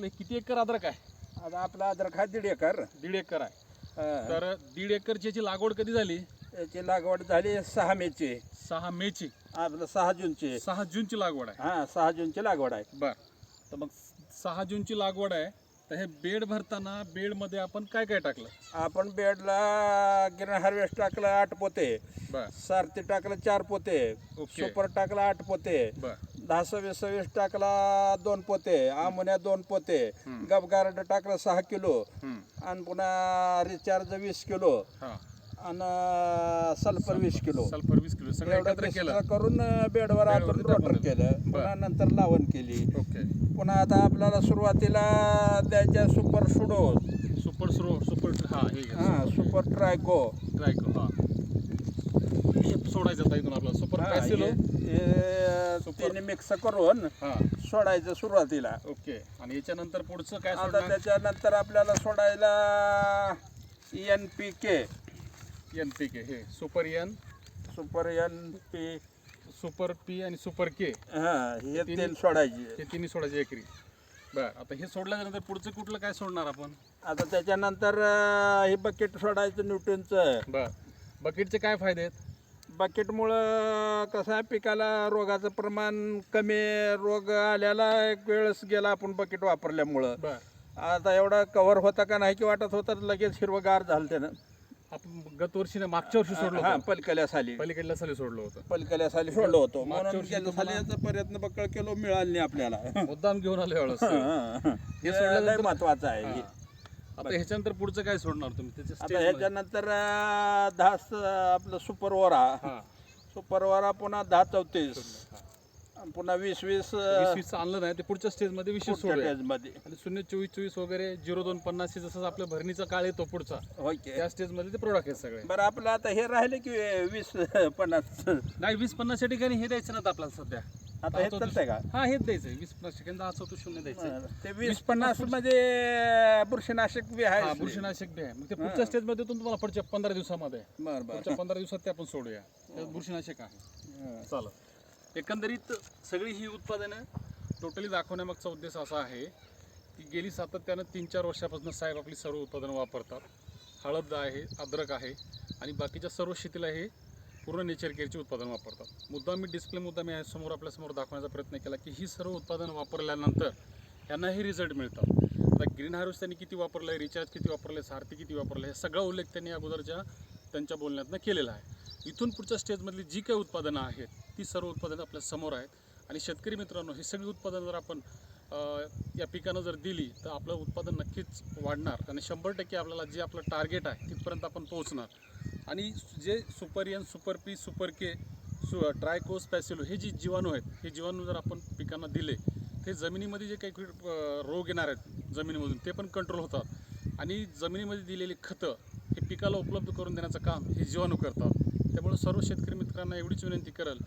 आपलं किती एकर अद्रक आहे आता आपला अद्रक हा दीड एकर. दीड एकर आहे. हा. तर दीड एकरची याची लागवड कधी झाली? याची लागवड झाली सहा मेची. सहा मेची. आपलं सहा जूनची. सहा जूनची लागवड आहे. हा सहा जूनची लागवड आहे. बर. तर मग सहा जूनची लागवड आहे. तर हे बेड भरताना बेडमध्ये आपण काय काय टाकलं? आपण बेडला गिरण हार्वेस्ट टाकलं आठ पोते. बर. सारथी टाकलं चार पोते. ओके. सुपर टाकलं आठ पोते. बर. दहा सव्वीस सव्वीस टाकला दोन पोते आमोन्या दोन पोते. गबगार्ड टाकलं सहा किलो. आणि पुन्हा रिचार्ज वीस किलो आणि सल्फर वीस किलो. सल्फर वीस किलो. सगळं एकत्र केलं. करून बेडवर आपण रोटर. केलं. पुन्हा नंतर लावण केली. ओके. पुन्हा आता आपल्याला सुरुवातीला द्यायच्या सुपर सुडो सुपर स्रो सुपर हा सुपर ट्रायको. ट्राय करू हा हे. सोडायचं आता इथून आपलं सुपर हा, पॅसिलो हे- हे सुपर. मिक्स करून हा. सोडायचं सुरुवातीला. ओके आणि याच्यानंतर पुढचं काय आता सोडणार? त्याच्यानंतर आपल्याला सोडायला N P K N P K हे. Super N super N P super P आणि सुपर के हा हे तिन्ही- तेल सोडायची. हे तिन्ही सोडायचे एकरी. बर आता हे सोडल्यानंतर पुढचं कुठलं काय सोडणार आपण? आता त्याच्यानंतर अं, हे बकेट सोडायचं न्यूटनचं बर. बकेटचे काय फायदे आहेत? बकेटमुळं कसं आहे पिकाला रोगाचं प्रमाण कमी रोग आल्याला एक वेळेस गेला आपण बकेट वापरल्यामुळं. बर. आता एवढा कव्हर होता का नाही की वाटत होतं लगेच हिरवगार झालं त्यानं. आपण गत वर्षी नाही मागच्या वर्षी सोडलं हा होतं. पलकल्या साली. पलीकडल्या साली सोडलं होतं. पलकल्या साली सोडलं होतं. मागच्या म्हणून वर्षी गेल्या साली याचा प्रयत्न बक्कळ केलो मिळाला नाही आपल्याला. मुद्दाम घेऊन आलो एवढं हे सोडल्यानंतर- लय महत्वाचं आहे हे. आता ह्याच्यानंतर पुढचं काय सोडणार तुम्ही? त्याच्या आता? ह्याच्यानंतर अं, दहा स- आपलं सुपर वरा हा. सुपर वरा पुन्हा दहा चौतीस. पुन्हा वीस वीस वीस आणलं नाही ते पुढच्या स्टेजमध्ये विशेष सोडूया. मध्ये. आणि शून्य चोवीस चोवीस वगैरे झिरो दोन पन्नास जसं आपल्या भरणीचा काळ येतो पुढचा होय की. त्या स्टेजमध्ये ते प्रोडक्ट आहेत सगळे. बरं आपलं आता हे राहिले की वीस पन्नास? नाही वीस पन्नासच्या ठिकाणी हे द्यायचं ना आपल्याला सध्या. आता हे चालतंय का? हा हेच द्यायचं वीस पन्नास सेकंद हा चौथं शून्य द्यायचं ते वीस पन्नासमध्ये बुरशीनाशक बी हा आहे बुरशीनाशक बी आहे. मग ते पुढच्या स्टेजमध्ये येतो तुम्हाला पुढच्या पंधरा दिवसामध्ये. बरं पुढच्या पंधरा दिवसात ते आपण सोडूया. त्यात बुरशीनाशक आहे. चालत एकंदरीत सगळी ही उत्पादनं टोटली दाखवण्यामागचा उद्देश असा आहे की गेली सातत्यानं तीन चार वर्षापासून साहेब आपली सर्व उत्पादनं वापरतात. हळद आहे अद्रक आहे आणि बाकीच्या सर्व शेतीला हे पूर्ण नेचर उत्पादन वापरतात. मुद्दा मी डिस्प्ले मुद्दा मी समोर आपल्यासमोर दाखवण्याचा प्रयत्न केला की ही सर्व उत्पादन वापरल्यानंतर यांनाही रिझल्ट मिळतात. आता ग्रीन हार्वेस्ट त्यांनी किती वापरलं आहे रिचार्ज किती वापरलं आहे सारथी किती वापरलं हे सगळा उल्लेख त्यांनी अगोदरच्या त्यांच्या बोलण्यातनं केलेला आहे. इथून पुढच्या स्टेजमधली जी काही उत्पादनं आहेत ती सर्व उत्पादनं आपल्यासमोर आहेत. आणि शेतकरी मित्रांनो ही सगळी उत्पादनं जर आपण या पिकानं जर दिली तर आपलं उत्पादन नक्कीच वाढणार. आणि शंभर टक्के आपल्याला जे आपलं टार्गेट आहे तिथपर्यंत आपण पोहोचणार. आणि जे super N super P super K सु ट्रायकोस पॅसिलो हे जे जीवाणू आहेत हे जीवाणू जर आपण पिकांना दिले ते जमिनीमध्ये जे काही रोग येणार आहेत जमिनीमधून ते पण कंट्रोल होतात. आणि जमिनीमध्ये दिलेली खतं हे पिकाला उपलब्ध करून देण्याचं काम हे जीवाणू करतात. त्यामुळे सर्व शेतकरी मित्रांना एवढीच विनंती करेल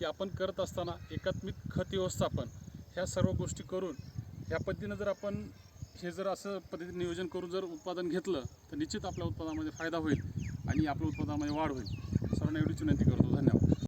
की आपण करत असताना एकात्मिक खत व्यवस्थापन ह्या सर्व गोष्टी करून ह्या पद्धतीनं जर आपण हे जर असं पद्धतीने नियोजन करून जर उत्पादन घेतलं तर निश्चित आपल्या उत्पादनामध्ये फायदा होईल आणि आपल्या उत्पादनामध्ये वाढ होईल. सर्वांना एवढीच विनंती करतो. धन्यवाद.